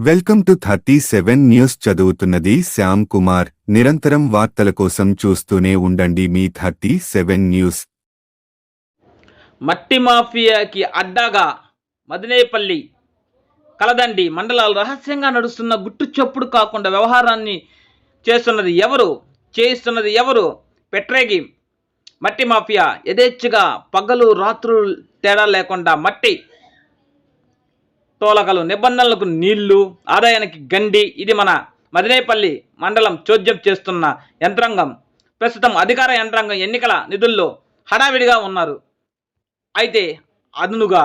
Welcome to thirty seven news చదువుతున్నది శ్యామ్ కుమార్. నిరంతరం వార్తల కోసం చూస్తూనే ఉండండి మీ థర్టీ సెవెన్ న్యూస్. మట్టి మాఫియాకి అడ్డాగా మదినేపల్లి కలదండి. మండలాలు రహస్యంగా నడుస్తున్న గుట్టు చప్పుడు కాకుండా వ్యవహారాన్ని చేస్తున్నది ఎవరు? చేయిస్తున్నది ఎవరు? పెట్రేగి. మట్టి మాఫియా యథేచ్ఛగా పగలు రాత్రులు తేడా లేకుండా మట్టి తోలకలు నిబంధనలకు నీళ్ళు ఆదాయానికి గండి. ఇది మన మదినేపల్లి మండలం చోద్యం చేస్తున్న యంత్రాంగం. ప్రస్తుతం అధికార యంత్రాంగం ఎన్నికల నిధుల్లో హడావిడిగా ఉన్నారు. అయితే అదునుగా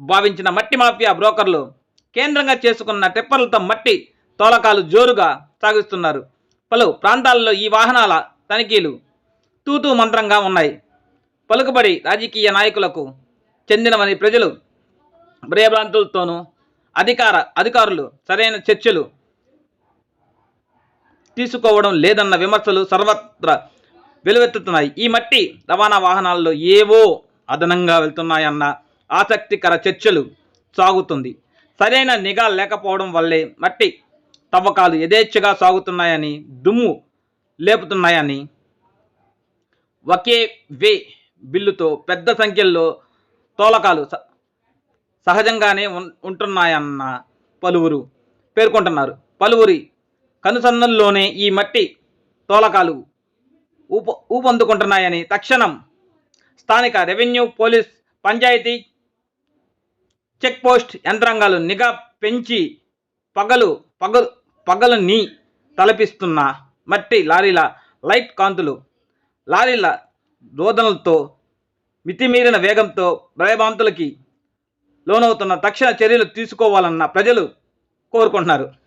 భావించిన మట్టి మాఫియా బ్రోకర్లు కేంద్రంగా చేసుకున్న టిప్పర్లతో మట్టి తోలకాలు జోరుగా సాగిస్తున్నారు. పలు ప్రాంతాల్లో ఈ వాహనాల తనిఖీలు తూతూ మంత్రంగా ఉన్నాయి. పలుకుబడి రాజకీయ నాయకులకు చెందినవని ప్రజలు భయభ్రాంతులతోనూ అధికార అధికారులు సరైన చర్చలు తీసుకోవడం లేదన్న విమర్శలు సర్వత్రా వెలువెత్తుతున్నాయి. ఈ మట్టి రవాణా వాహనాల్లో ఏవో అదనంగా వెళ్తున్నాయన్న ఆసక్తికర చర్చలు సాగుతుంది. సరైన నిఘా లేకపోవడం వల్లే మట్టి తవ్వకాలు యథేచ్ఛగా సాగుతున్నాయని దుమ్ము లేపుతున్నాయని ఒకే వే బిల్లుతో పెద్ద సంఖ్యలో తోలకాలు సహజంగానే ఉంటున్నాయన్న పలువురు పేర్కొంటున్నారు. పలువురి కనుసన్నల్లోనే ఈ మట్టి తోలకాలు ఊప ఊపందుకుంటున్నాయని తక్షణం స్థానిక రెవెన్యూ పోలీస్ పంచాయతీ చెక్పోస్ట్ యంత్రాంగాలు నిఘా పెంచి పగలు పగలు పగలుని తలపిస్తున్న మట్టి లారీల లైట్ కాంతులు లారీల రోదనలతో మితిమీరిన వేగంతో భయభాంతులకి లోనవుతున్న తక్షణ చర్యలు తీసుకోవాలన్న ప్రజలు కోరుకుంటున్నారు.